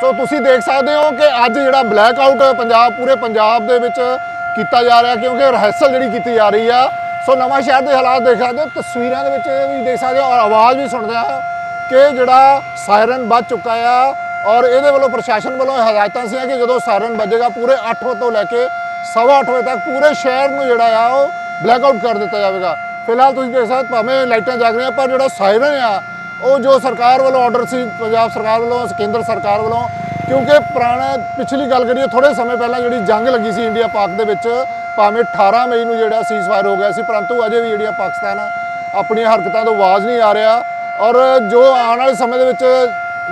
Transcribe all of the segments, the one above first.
ਸੋ ਤੁਸੀਂ ਦੇਖ ਸਕਦੇ ਹੋ ਕਿ ਅੱਜ ਜਿਹੜਾ ਬਲੈਕ ਆਊਟ ਪੰਜਾਬ, ਪੂਰੇ ਪੰਜਾਬ ਦੇ ਵਿੱਚ ਕੀਤਾ ਜਾ ਰਿਹਾ, ਕਿਉਂਕਿ ਰਿਹਰਸਲ ਜਿਹੜੀ ਕੀਤੀ ਜਾ ਰਹੀ ਆ। ਸੋ ਨਵਾਂ ਸ਼ਹਿਰ ਦੇ ਹਾਲਾਤ ਦੇਖ ਸਕਦੇ ਹੋ, ਤਸਵੀਰਾਂ ਦੇ ਵਿੱਚ ਵੀ ਦੇਖ ਸਕਦੇ ਹੋ ਔਰ ਆਵਾਜ਼ ਵੀ ਸੁਣਦੇ ਆ ਕਿ ਜਿਹੜਾ ਸਾਇਰਨ ਵੱਜ ਚੁੱਕਾ ਆ ਔਰ ਇਹਦੇ ਵੱਲੋਂ ਪ੍ਰਸ਼ਾਸਨ ਵੱਲੋਂ ਇਹ ਹਦਾਇਤਾਂ ਸੀ ਕਿ ਜਦੋਂ ਸਾਇਰਨ ਵੱਜੇਗਾ ਪੂਰੇ 8 ਵਜੇ ਤੋਂ ਲੈ ਕੇ ਸਵਾ ਅੱਠ ਵਜੇ ਤੱਕ ਪੂਰੇ ਸ਼ਹਿਰ ਨੂੰ ਜਿਹੜਾ ਆ ਉਹ ਬਲੈਕ ਆਊਟ ਕਰ ਦਿੱਤਾ ਜਾਵੇਗਾ। ਫਿਲਹਾਲ ਤੁਸੀਂ ਦੇਖ ਸਕਦੇ ਭਾਵੇਂ ਲਾਈਟਾਂ ਜਗ ਰਹੀਆਂ, ਪਰ ਜਿਹੜਾ ਸਾਇਰਨ ਆ ਉਹ ਜੋ ਸਰਕਾਰ ਵੱਲੋਂ ਆਰਡਰ ਸੀ, ਪੰਜਾਬ ਸਰਕਾਰ ਵੱਲੋਂ ਕੇਂਦਰ ਸਰਕਾਰ ਵੱਲੋਂ, ਕਿਉਂਕਿ ਪੁਰਾਣਾ, ਪਿਛਲੀ ਗੱਲ ਕਰੀਏ ਥੋੜੇ ਸਮੇਂ ਪਹਿਲਾਂ ਜਿਹੜੀ ਜੰਗ ਲੱਗੀ ਸੀ ਇੰਡੀਆ ਪਾਕ ਦੇ ਵਿੱਚ, ਭਾਵੇਂ 18 ਮਈ ਨੂੰ ਜਿਹੜਾ ਸੀਜ਼ਫਾਇਰ ਹੋ ਗਿਆ ਸੀ, ਪਰੰਤੂ ਅਜੇ ਵੀ ਜਿਹੜੀਆਂ ਪਾਕਿਸਤਾਨ ਆਪਣੀਆਂ ਹਰਕਤਾਂ ਤੋਂ ਆਵਾਜ਼ ਨਹੀਂ ਆ ਰਿਹਾ। ਔਰ ਜੋ ਆਉਣ ਵਾਲੇ ਸਮੇਂ ਦੇ ਵਿੱਚ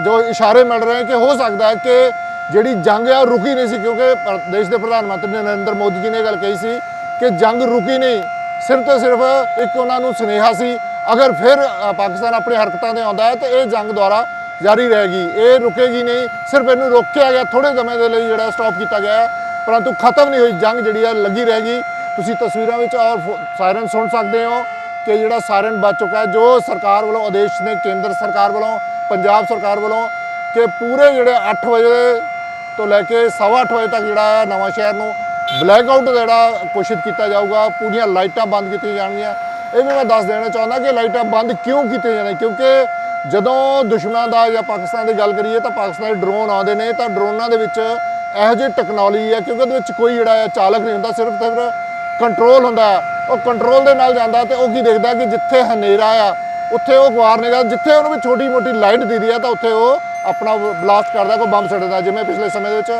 ਜੋ ਇਸ਼ਾਰੇ ਮਿਲ ਰਹੇ ਕਿ ਹੋ ਸਕਦਾ ਹੈ ਕਿ ਜਿਹੜੀ ਜੰਗ ਹੈ ਉਹ ਰੁਕੀ ਨਹੀਂ ਸੀ, ਕਿਉਂਕਿ ਦੇਸ਼ ਦੇ ਪ੍ਰਧਾਨ ਮੰਤਰੀ ਨਰਿੰਦਰ ਮੋਦੀ ਜੀ ਨੇ ਇਹ ਗੱਲ ਕਹੀ ਸੀ ਕਿ ਜੰਗ ਰੁਕੀ ਨਹੀਂ, ਸਿਰਫ ਤੇ ਸਿਰਫ ਇੱਕ ਉਹਨਾਂ ਨੂੰ ਸੁਨੇਹਾ ਸੀ ਅਗਰ ਫਿਰ ਪਾਕਿਸਤਾਨ ਆਪਣੀ ਹਰਕਤਾਂ ਤੇ ਆਉਂਦਾ ਹੈ ਤਾਂ ਇਹ ਜੰਗ ਦੁਆਰਾ ਜਾਰੀ ਰਹੇਗੀ। ਇਹ ਰੁਕੇਗੀ ਨਹੀਂ, ਸਿਰਫ ਇਹਨੂੰ ਰੋਕਿਆ ਗਿਆ ਥੋੜੇ ਸਮੇਂ ਦੇ ਲਈ ਜਿਹੜਾ ਸਟਾਪ ਕੀਤਾ ਗਿਆ ਪਰੰਤੂ ਖਤਮ ਨਹੀਂ ਹੋਈ, ਜੰਗ ਜਿਹੜੀ ਹੈ, ਲੱਗੀ ਰਹੇਗੀ। ਤੁਸੀਂ ਤਸਵੀਰਾਂ ਵਿੱਚ ਔਰ ਸਾਇਰਨ ਸੁਣ ਸਕਦੇ ਹੋ ਕਿ ਜਿਹੜਾ ਸਾਇਰਨ ਵੱਜ ਚੁੱਕਾ ਹੈ, ਜੋ ਸਰਕਾਰ ਵੱਲੋਂ ਆਦੇਸ਼ ਨੇ, ਕੇਂਦਰ ਸਰਕਾਰ ਵੱਲੋਂ, ਪੰਜਾਬ ਸਰਕਾਰ ਵੱਲੋਂ ਕਿ ਪੂਰੇ ਜਿਹੜੇ 8 ਵਜੇ ਤੋਂ ਲੈ ਕੇ ਸਵਾ ਅੱਠ ਵਜੇ ਤੱਕ ਜਿਹੜਾ ਹੈ ਨਵਾਂ ਸ਼ਹਿਰ ਨੂੰ ਬਲੈਕ ਆਊਟ ਜਿਹੜਾ ਘੋਸ਼ਿਤ ਕੀਤਾ ਜਾਊਗਾ। ਪੂਰੀਆਂ ਲਾਈਟਾਂ ਬੰਦ ਕੀਤੀਆਂ ਜਾਣਗੀਆਂ। ਇਹ ਵੀ ਮੈਂ ਦੱਸ ਦੇਣਾ ਚਾਹੁੰਦਾ ਕਿ ਲਾਈਟਾਂ ਬੰਦ ਕਿਉਂ ਕੀਤੀਆਂ ਜਾਣਗੀਆਂ ਕਿਉਂਕਿ ਜਦੋਂ ਦੁਸ਼ਮਣਾਂ ਦਾ ਜਾਂ ਪਾਕਿਸਤਾਨ ਦੀ ਗੱਲ ਕਰੀਏ ਤਾਂ ਪਾਕਿਸਤਾਨ ਡਰੋਨ ਆਉਂਦੇ ਨੇ, ਤਾਂ ਡਰੋਨਾਂ ਦੇ ਵਿੱਚ ਇਹੋ ਜਿਹੀ ਟੈਕਨੋਲੋਜੀ ਹੈ ਕਿਉਂਕਿ ਉਹਦੇ ਵਿੱਚ ਕੋਈ ਜਿਹੜਾ ਹੈ ਚਾਲਕ ਨਹੀਂ ਹੁੰਦਾ, ਸਿਰਫ ਤੇ ਸਿਰਫ ਕੰਟਰੋਲ ਹੁੰਦਾ। ਹੈ ਉਹ ਕੰਟਰੋਲ ਦੇ ਨਾਲ ਜਾਂਦਾ ਤੇ ਉਹ ਕੀ ਦੇਖਦਾ ਕਿ ਜਿੱਥੇ ਹਨੇਰਾ ਆ, ਉੱਥੇ ਉਹ ਵਾਰ ਨਹੀਂ ਕਰਦਾ ਜਿੱਥੇ ਉਹਨੂੰ ਵੀ ਛੋਟੀ ਮੋਟੀ ਲਾਈਟ ਦਿਖਦੀ ਆ, ਤਾਂ ਉੱਥੇ ਉਹ ਆਪਣਾ ਬਲਾਸਟ ਕਰਦਾ, ਕੋਈ ਬੰਬ ਛੱਡਦਾ ਜਿਵੇਂ ਪਿਛਲੇ ਸਮੇਂ ਦੇ ਵਿੱਚ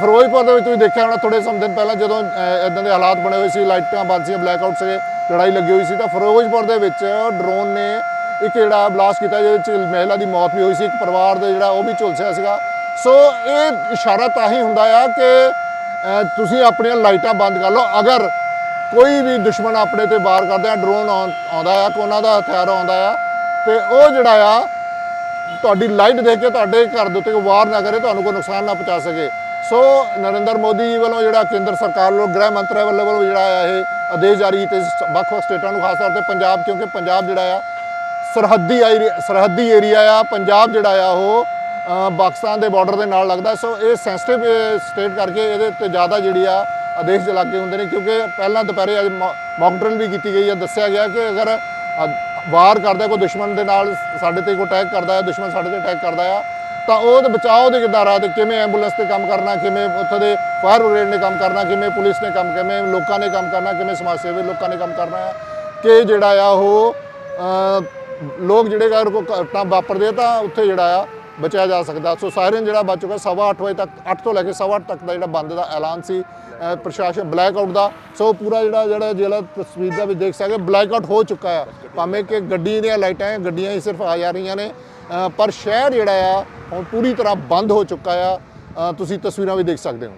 ਫਿਰੋਜ਼ਪੁਰ ਦੇ ਵਿੱਚ ਤੁਸੀਂ ਦੇਖਿਆ ਹੋਣਾ ਥੋੜੇ ਸਮ ਦਿਨ ਪਹਿਲਾਂ ਜਦੋਂ ਇਦਾਂ ਦੇ ਹਾਲਾਤ ਬਣੇ ਹੋਏ ਸੀ, ਲਾਈਟਾਂ ਬੰਦ ਸੀ ਬਲੈਕ ਆਊਟ ਸੀਗੇ। ਲੜਾਈ ਲੱਗੀ ਹੋਈ ਸੀ ਤਾਂ ਫਿਰੋਜ਼ਪੁਰ ਦੇ ਵਿੱਚ ਡਰੋਨ ਨੇ ਇੱਕ ਜਿਹੜਾ ਬਲਾਸਟ ਕੀਤਾ, ਜਿਹਦੇ ਵਿੱਚ ਮਹਿਲਾ ਦੀ ਮੌਤ ਵੀ ਹੋਈ ਸੀ, ਇੱਕ ਪਰਿਵਾਰ ਦੇ ਜਿਹੜਾ ਉਹ ਵੀ ਝੁਲਸਿਆ ਸੀਗਾ। ਸੋ ਇਹ ਇਸ਼ਾਰਾ ਤਾਂ ਹੀ ਹੁੰਦਾ ਆ ਕਿ ਤੁਸੀਂ ਆਪਣੀਆਂ ਲਾਈਟਾਂ ਬੰਦ ਕਰ ਲਓ। ਅਗਰ ਕੋਈ ਵੀ ਦੁਸ਼ਮਣ ਆਪਣੇ ਤੇ ਵਾਰ ਕਰਦਾ ਆ ਡਰੋਨ ਆਉਂਦਾ ਆ, ਕੋ ਉਹਨਾਂ ਦਾ ਹਥਿਆਰ ਆਉਂਦਾ ਆ, ਤੇ ਉਹ ਜਿਹੜਾ ਆ, ਤੁਹਾਡੀ ਲਾਈਟ ਦੇਖ ਕੇ ਤੁਹਾਡੇ ਘਰ ਦੇ ਉੱਤੇ ਕੋਈ ਵਾਰ ਨਾ ਕਰੇ, ਤੁਹਾਨੂੰ ਕੋਈ ਨੁਕਸਾਨ ਨਾ ਪਹੁੰਚਾ ਸਕੇ। ਸੋ ਨਰਿੰਦਰ ਮੋਦੀ ਜੀ ਵੱਲੋਂ ਜਿਹੜਾ ਕੇਂਦਰ ਸਰਕਾਰ ਵੱਲੋਂ ਗ੍ਰਹਿ ਮੰਤਰਾਲੇ ਵੱਲੋਂ ਜਿਹੜਾ ਆ ਇਹ ਆਦੇਸ਼ ਜਾਰੀ ਕੀਤੇ ਸੀ ਵੱਖ-ਵੱਖ ਸਟੇਟਾਂ ਨੂੰ ਖਾਸ ਤੌਰ ਤੇ ਪੰਜਾਬ ਕਿਉਂਕਿ ਪੰਜਾਬ ਜਿਹੜਾ ਆ ਸਰਹੱਦੀ ਏਰੀਆ ਸਰਹੱਦੀ ਏਰੀਆ ਆ ਪੰਜਾਬ ਜਿਹੜਾ ਆ ਉਹ ਪਾਕਿਸਤਾਨ ਦੇ ਬਾਰਡਰ ਦੇ ਨਾਲ ਲੱਗਦਾ। ਸੋ ਇਹ ਸੈਂਸਿਟਿਵ ਸਟੇਟ ਕਰਕੇ ਇਹਦੇ ਉੱਤੇ ਜ਼ਿਆਦਾ ਜਿਹੜੀ ਆ ਆਦੇਸ਼ ਲਾਗੇ ਹੁੰਦੇ ਨੇ ਕਿਉਂਕਿ ਪਹਿਲਾਂ ਦੁਪਹਿਰੇ ਅੱਜ ਮੌਕ ਡਰਿਲ ਵੀ ਕੀਤੀ ਗਈ ਆ। ਦੱਸਿਆ ਗਿਆ ਕਿ ਅਗਰ ਅ, ਵਾਰ ਕਰਦਾ ਕੋਈ ਦੁਸ਼ਮਣ ਦੇ ਨਾਲ ਸਾਡੇ ਤੇ ਕੋਈ ਅਟੈਕ ਕਰਦਾ ਹੈ ਦੁਸ਼ਮਣ ਸਾਡੇ ਤੇ ਅਟੈਕ ਕਰਦਾ ਆ ਤਾਂ ਉਹ ਉਹਦੇ ਬਚਾਓ ਦੇ ਕਿੱਦਾਂ ਰਾਹ ਤੇ? ਕਿਵੇਂ ਐਂਬੂਲੈਂਸ ਤੇ ਕੰਮ ਕਰਨਾ, ਕਿਵੇਂ ਉੱਥੇ ਦੇ ਫਾਇਰ ਬ੍ਰਿਗੇਡ ਨੇ ਕੰਮ ਕਰਨਾ, ਕਿਵੇਂ ਪੁਲਿਸ ਨੇ ਕੰਮ, ਕਿਵੇਂ ਲੋਕਾਂ ਨੇ ਕੰਮ ਕਰਨਾ, ਕਿਵੇਂ ਸਮਾਜ ਸੇਵੀ ਲੋਕਾਂ ਨੇ ਕੰਮ ਕਰਨਾ ਹੈ ਕਿ ਜਿਹੜਾ ਆ ਉਹ ਲੋਕ ਜਿਹੜੇ ਅਗਰ ਕੋਈ ਘਟਨਾ ਵਾਪਰਦੇ ਆ ਤਾਂ ਉੱਥੇ ਜਿਹੜਾ ਆ ਬਚਿਆ ਜਾ ਸਕਦਾ। ਸੋ ਸਾਇਰਨ ਜਿਹੜਾ ਬਚ ਚੁੱਕਾ ਸਵਾ ਅੱਠ ਵਜੇ ਤੱਕ 8 ਤੋਂ ਲੈ ਕੇ ਸਵਾ ਅੱਠ ਤੱਕ ਦਾ ਜਿਹੜਾ ਬੰਦ ਦਾ ਐਲਾਨ ਸੀ ਪ੍ਰਸ਼ਾਸਨ ਬਲੈਕ ਆਊਟ ਦਾ। ਸੋ ਪੂਰਾ ਜਿਹੜਾ ਜਿਹੜਾ ਜਿਹੜਾ ਤਸਵੀਰ ਦਾ ਵੀ ਦੇਖ ਸਕਦੇ ਬਲੈਕ ਆਊਟ ਹੋ ਚੁੱਕਾ ਆ। ਭਾਵੇਂ ਕਿ ਗੱਡੀ ਦੀਆਂ ਲਾਈਟਾਂ ਗੱਡੀਆਂ ਹੀ ਸਿਰਫ ਆ ਜਾ ਰਹੀਆਂ ਨੇ। ਪਰ ਸ਼ਹਿਰ ਜਿਹੜਾ ਆ, ਹੁਣ ਪੂਰੀ ਤਰ੍ਹਾਂ ਬੰਦ ਹੋ ਚੁੱਕਾ ਆ। ਤੁਸੀਂ ਤਸਵੀਰਾਂ ਵੀ ਦੇਖ ਸਕਦੇ ਹੋ।